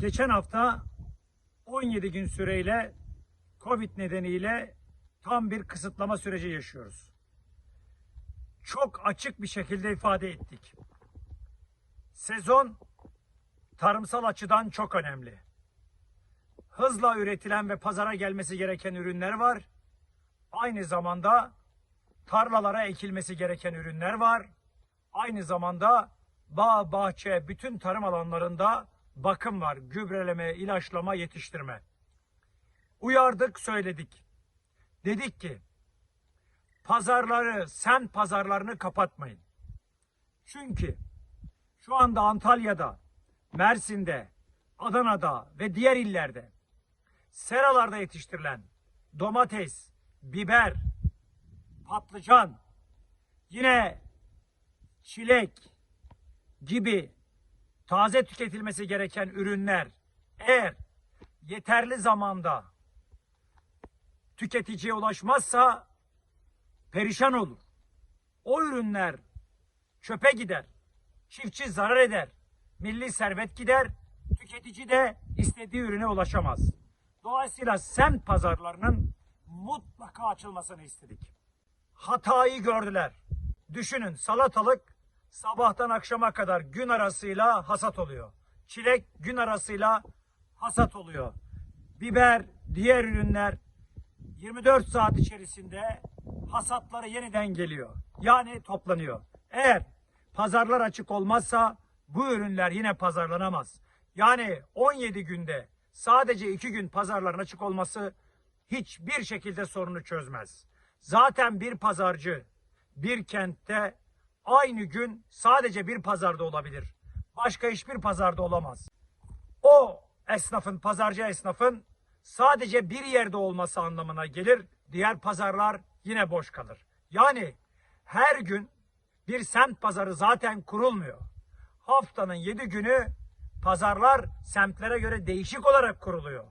Geçen hafta 17 gün süreyle Covid nedeniyle tam bir kısıtlama süreci yaşıyoruz. Çok açık bir şekilde ifade ettik. Sezon tarımsal açıdan çok önemli. Hızla üretilen ve pazara gelmesi gereken ürünler var. Aynı zamanda tarlalara ekilmesi gereken ürünler var. Aynı zamanda bağ, bahçe, bütün tarım alanlarında bakım var. Gübreleme, ilaçlama, yetiştirme. Uyardık, söyledik. Dedik ki pazarları, semt pazarlarını kapatmayın. Çünkü şu anda Antalya'da, Mersin'de, Adana'da ve diğer illerde seralarda yetiştirilen domates, biber, patlıcan, yine çilek gibi taze tüketilmesi gereken ürünler eğer yeterli zamanda tüketiciye ulaşmazsa perişan olur. O ürünler çöpe gider. Çiftçi zarar eder. Milli servet gider. Tüketici de istediği ürüne ulaşamaz. Dolayısıyla semt pazarlarının mutlaka açılmasını istedik. Hatayı gördüler. Düşünün salatalık sabahtan akşama kadar gün arasıyla hasat oluyor. Çilek gün arasıyla hasat oluyor. Biber, diğer ürünler 24 saat içerisinde hasatları yeniden geliyor. Yani toplanıyor. Eğer pazarlar açık olmazsa bu ürünler yine pazarlanamaz. Yani 17 günde sadece 2 gün pazarların açık olması hiçbir şekilde sorunu çözmez. Zaten bir pazarcı bir kentte aynı gün sadece bir pazarda olabilir. Başka hiçbir pazarda olamaz. O esnafın, pazarcı esnafın sadece bir yerde olması anlamına gelir. Diğer pazarlar yine boş kalır. Yani her gün bir semt pazarı zaten kurulmuyor. Haftanın yedi günü pazarlar semtlere göre değişik olarak kuruluyor.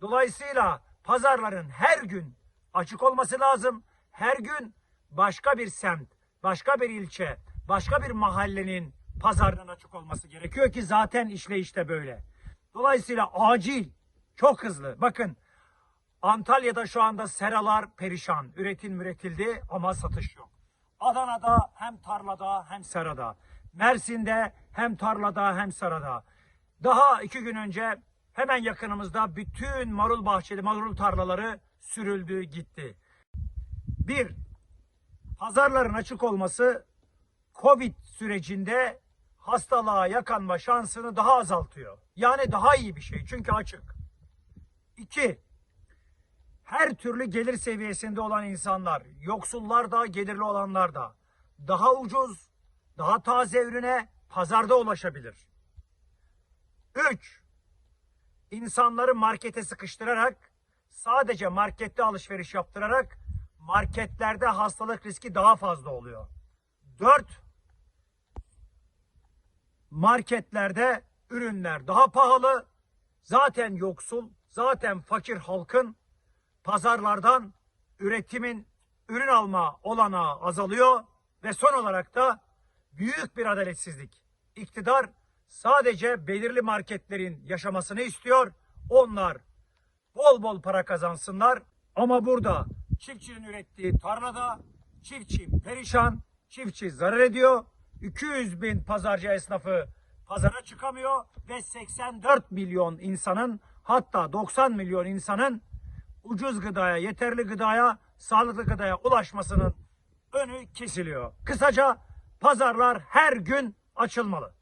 Dolayısıyla pazarların her gün açık olması lazım. Her gün başka bir semt, başka bir ilçe, başka bir mahallenin pazarının açık olması gerekiyor ki zaten işleyişte böyle. Dolayısıyla acil, çok hızlı. Bakın Antalya'da şu anda seralar perişan. Üretim üretildi ama satış yok. Adana'da hem tarlada hem serada. Mersin'de hem tarlada hem serada. Daha iki gün önce hemen yakınımızda bütün marul bahçeli, marul tarlaları sürüldü gitti. Bir, pazarların açık olması Covid sürecinde hastalığa yakanma şansını daha azaltıyor. Yani daha iyi bir şey çünkü açık. İki, her türlü gelir seviyesinde olan insanlar, yoksullar da gelirli olanlar da daha ucuz, daha taze ürüne pazarda ulaşabilir. Üç, insanları markete sıkıştırarak sadece markette alışveriş yaptırarak marketlerde hastalık riski daha fazla oluyor. Dört, marketlerde ürünler daha pahalı. Zaten yoksul, zaten fakir halkın pazarlardan üretimin ürün alma olanağı azalıyor ve son olarak da büyük bir adaletsizlik. İktidar sadece belirli marketlerin yaşamasını istiyor. Onlar bol bol para kazansınlar ama burada çiftçinin ürettiği tarlada çiftçi perişan, çiftçi zarar ediyor. 200 bin pazarcı esnafı pazara çıkamıyor ve 84 milyon insanın hatta 90 milyon insanın ucuz gıdaya, yeterli gıdaya, sağlıklı gıdaya ulaşmasının önü kesiliyor. Kısaca pazarlar her gün açılmalı.